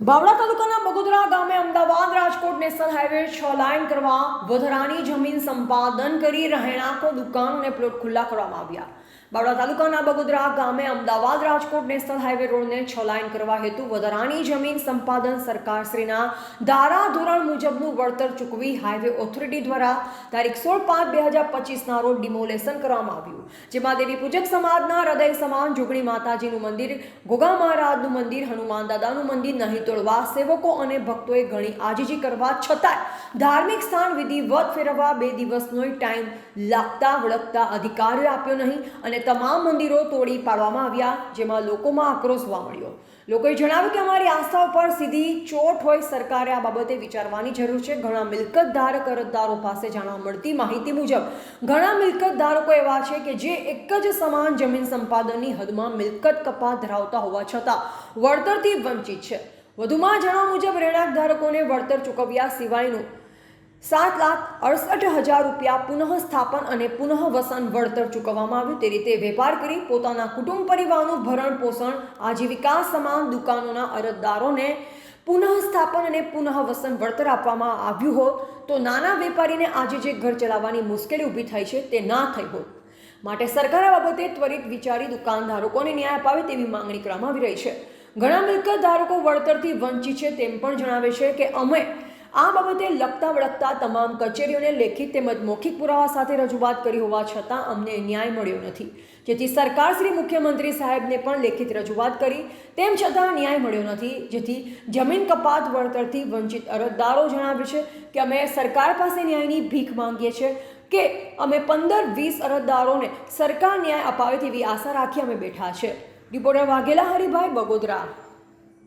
બાવળા તાલુકાના બગોદરા ગામે Ahmedabad Rajkot national highway છ લાઇન કરવા વધારાની જમીન સંપાદન કરી રહેણાંકો દુકાન અને પ્લોટ ખુલ્લા કરવામાં આવ્યા. બાવળા તાલુકાના બગોદરા ગામે અમદાવાદ રાજકોટ નેશનલ હાઈવે રોડને છ લાઇન કરવા હેતુ વધારાની જમીન સંપાદન સરકારશ્રીના ધારા ધોરણ મુજબનું વળતર ચૂકવી હાઈવે ઓથોરિટી દ્વારા તારીખ સોળ પાંચ બે હજાર પચીસના રોડ ડિમોલેશન કરવામાં આવ્યું. જેમાં દેવી પૂજક સમાજના હૃદય સમાન જોગણી માતાજીનું મંદિર, ગોગા મહારાજનું મંદિર, હનુમાન દાદાનું મંદિર નહીં તોડવા સેવકો અને ભક્તોએ ઘણી આજીજી કરવા છતાંય ધાર્મિક સ્થાન વિધિવત ફેરવવા બે દિવસનો ટાઈમ લાગતા વળગતા અધિકારીઓ આપ્યો નહીં અને તમામ મંદિરો તોડી પાડવામાં આવ્યા, જેમાં લોકોમાં આક્રોશ જોવા મળ્યો. લોકોએ જણાવ્યું કે અમારી આસ્થા ઉપર સીધી ચોટ હોય સરકારે આ બાબતે વિચારવાની જરૂર છે. ઘણા મિલકત ધારક અરજદારો પાસે જાણવા મળતી માહિતી મુજબ, ઘણા મિલકત ધારકો એવા છે કે જે એક જ સમાન જમીન સંપાદનની હદમાં મિલકત કપાત ધરાવતા હોવા છતાં વળતરથી વંચિત છે. વધુમાં જણાવ મુજબ રહેણાંક ધારકોને વળતર ચૂકવ્યા સિવાયનું સાત લાખ અડસઠ હજાર રૂપિયા પુનઃસ્થાપન અને પુનઃવસન વળતર ચૂકવવામાં આવ્યું. તે રીતે વેપાર કરી પોતાના કુટુંબ પરિવારનું ભરણ પોષણ, આજીવિકા સમાન દુકાનોના અરજદારોને પુનઃસ્થાપન અને પુનઃવસન વળતર આપવામાં આવ્યું હોત, તો નાના વેપારીને આજે જે ઘર ચલાવવાની મુશ્કેલી ઊભી થઈ છે તે ના થઈ હોત. માટે સરકાર આ બાબતે ત્વરિત વિચારી દુકાનધારકોને ન્યાય અપાવે તેવી માંગણી કરવામાં આવી રહી છે. ઘણા મિલકત ધારકો વળતરથી વંચિત છે તેમ પણ જણાવે છે કે અમે આ બાબતે લગતા વળગતા તમામ કચેરીઓને લેખિત તેમજ મૌખિક પુરાવા સાથે રજૂઆત કરી હોવા છતાં અમને ન્યાય મળ્યો નથી. જેથી સરકાર શ્રી મુખ્યમંત્રી સાહેબને પણ લેખિત રજૂઆત કરી, તેમ છતાં ન્યાય મળ્યો નથી. જેથી જમીન કપાત વળતરથી વંચિત અરજદારો જણાવે છે કે અમે સરકાર પાસે ન્યાયની ભીખ માંગીએ છીએ કે અમે પંદર વીસ અરજદારોને સરકાર ન્યાય અપાવે તેવી આશા રાખી અમે બેઠા છે. રિપોર્ટર વાઘેલા હરિભાઈ બગોદરા